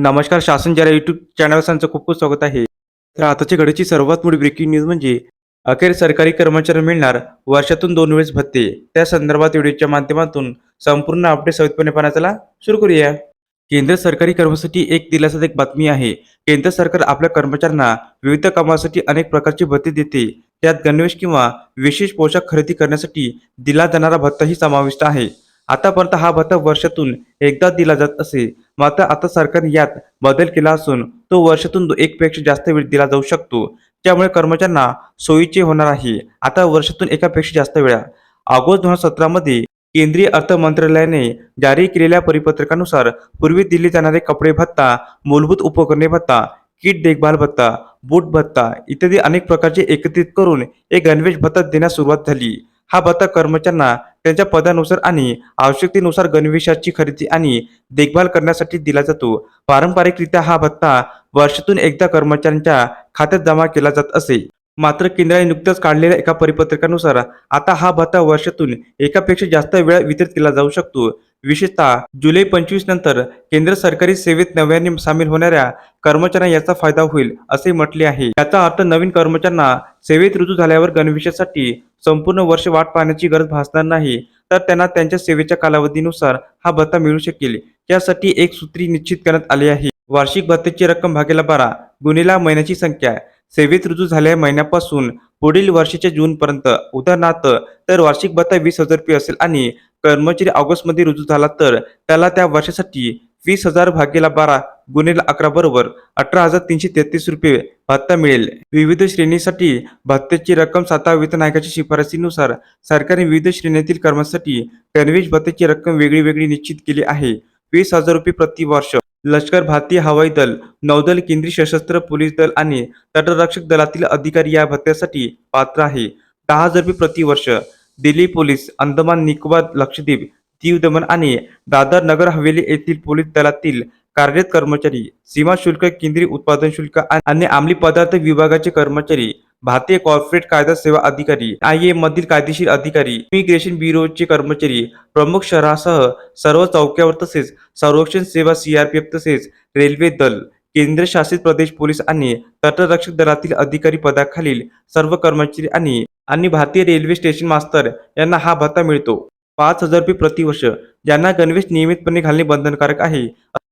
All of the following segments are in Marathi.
नमस्कार शासन जरा युट्यूब चॅनल खूप खूप स्वागत आहे. तर आताच्या घडीची सर्वात मोठी ब्रेकिंग न्यूज म्हणजे अखेर सरकारी कर्मचाऱ्यांना मिळणार वर्षातून दोन वेळेस भत्ते. त्या संदर्भात व्हिडिओच्या माध्यमातून संपूर्ण अपडेट सवितपणे पाहण्याचा सुरू करूया. केंद्र सरकारी कर्मासाठी एक दिलासादायक बातमी आहे. केंद्र सरकार आपल्या कर्मचाऱ्यांना विविध कामासाठी अनेक प्रकारची भत्ते देते. त्यात गणवेश किंवा विशेष पोशाख खरेदी करण्यासाठी दिला जाणारा भत्ताही समाविष्ट आहे. आतापर्यंत हा भत्ता वर्षातून एकदा दिला जात असे. मात्र आता सरकारने यात बदल केला असून तो वर्षातून एकपेक्षा जास्त वेळ दिला जाऊ शकतो. त्यामुळे कर्मचाऱ्यांना सोयीचे होणार आहे. आता वर्षातून एकापेक्षा जास्त वेळा. ऑगस्ट दोन हजार सतरामध्ये केंद्रीय अर्थ मंत्रालयाने जारी केलेल्या परिपत्रकानुसार पूर्वी दिले जाणारे कपडे भत्ता मूलभूत उपकरणे भत्ता किट देखभाल भत्ता बूट भत्ता इत्यादी अनेक प्रकारचे एकत्रित करून एक गणवेश भत्ता देण्यास सुरुवात झाली. हा भत्ता कर्मचाऱ्यांना त्यांच्या पदानुसार आणि आवश्यकतेनुसार गणवेशाची खरेदी आणि देखभाल करण्यासाठी दिला जातो. पारंपरिकरित्या हा भत्ता वर्षातून एकदा कर्मचाऱ्यांच्या खात्यात जमा केला जात असे. मात्र केंद्राने नुकत्याच काढलेल्या एका परिपत्रकानुसार आता हा भत्ता वर्षातून एकापेक्षा जास्त वेळा वितरित केला जाऊ शकतो. विशेषतः जुलै पंचवीस नंतर केंद्र सरकारी सेवेत नव्याने सामील होणाऱ्या कर्मचाऱ्यांना याचा फायदा होईल असे म्हटले आहे. याचा अर्थ नवीन कर्मचाऱ्यांना सेवेत रुजू झाल्यावर गणवेशासाठी संपूर्ण वर्ष वाट पाहण्याची गरज भासणार नाही तर त्यांना त्यांच्या सेवेच्या कालावधीनुसार हा भत्ता मिळू शकेल. यासाठी एक सूत्री निश्चित करण्यात आली आहे. वार्षिक भत्त्याची रक्कम भागेला बारा गुन्हेला महिन्याची संख्या सेवेत रुजू झालेल्या महिन्यापासून पुढील वर्षाच्या जूनपर्यंत उदाहरणार्थ तर वार्षिक भत्ता वीस हजार रुपये असेल आणि कर्मचारी ऑगस्टमध्ये रुजू झाला तर त्याला त्या वर्षासाठी वीस हजार भागेला बारा गुन्हेला अकरा बरोबर अठरा हजार तीनशे तेहतीस रुपये भत्ता मिळेल. विविध श्रेणीसाठी भत्त्याची रक्कम सातव्या वेतन आयोगाच्या शिफारसीनुसार सरकारने विविध श्रेणीतील कर्मचाऱ्यांसाठी गणवेश भत्त्याची रक्कम वेगळी वेगळी निश्चित केली आहे. वीस हजार रुपये प्रति वर्ष. लष्कर भारतीय हवाई दल नौदल केंद्रीय सशस्त्र पोलीस दल आणि तटरक्षक दलातील अधिकारी या भत्त्यासाठी पात्र आहे. दहा हजार रुपये प्रतिवर्ष. दिल्ली पोलीस अंदमान निकोबार लक्षद्वीप दीव दमन आणि दादर नगर हवेली येथील पोलीस दलातील कार्यरत कर्मचारी सीमा शुल्क केंद्रीय उत्पादन शुल्क आणि अंमली पदार्थ विभागाचे कर्मचारी भारतीय कॉर्पोरेट कायदा सेवा अधिकारी आय ए मधील कायदेशीर अधिकारी इमिग्रेशन ब्युरोचे कर्मचारी प्रमुख शहरासह सर्व चौक्यावर तसेच संरक्षण सेवा सीआरपीएफ तसेच रेल्वे दल केंद्रशासित प्रदेश पोलीस आणि तटरक्षक दलातील अधिकारी पदाखालील सर्व कर्मचारी आणि आणि भारतीय रेल्वे स्टेशन मास्तर यांना हा भत्ता मिळतो. पाच हजार रुपये प्रतिवर्ष ज्यांना गणवेश नियमितपणे घालणे बंधनकारक आहे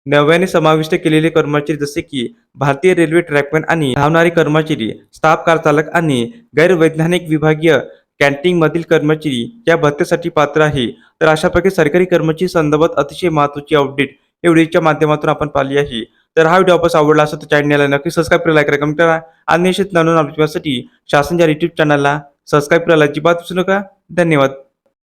नव्याने समाविष्ट केलेले कर्मचारी जसे की भारतीय रेल्वे ट्रॅकमॅन आणि धावणारे कर्मचारी स्टाफ कारचालक आणि गैरवैज्ञानिक विभागीय कॅन्टीन मधील कर्मचारी या भत्त्यासाठी पात्र आहे. तर अशा प्रकारे सरकारी कर्मचारी संदर्भात अतिशय महत्वाची अपडेट एवढीच्या व्हिडिओच्या माध्यमातून आपण पाहिली आहे. तर हा व्हिडिओ आपण आवडला असेल तर चॅनलला नक्की सबस्क्राईब करा लाईक करा कमेंट करा आणि निश्चित नवीन अपडेटसाठी शासनच्या युट्यूब चॅनलला सबस्क्राईब करायला अजिबात विसरू नका. धन्यवाद.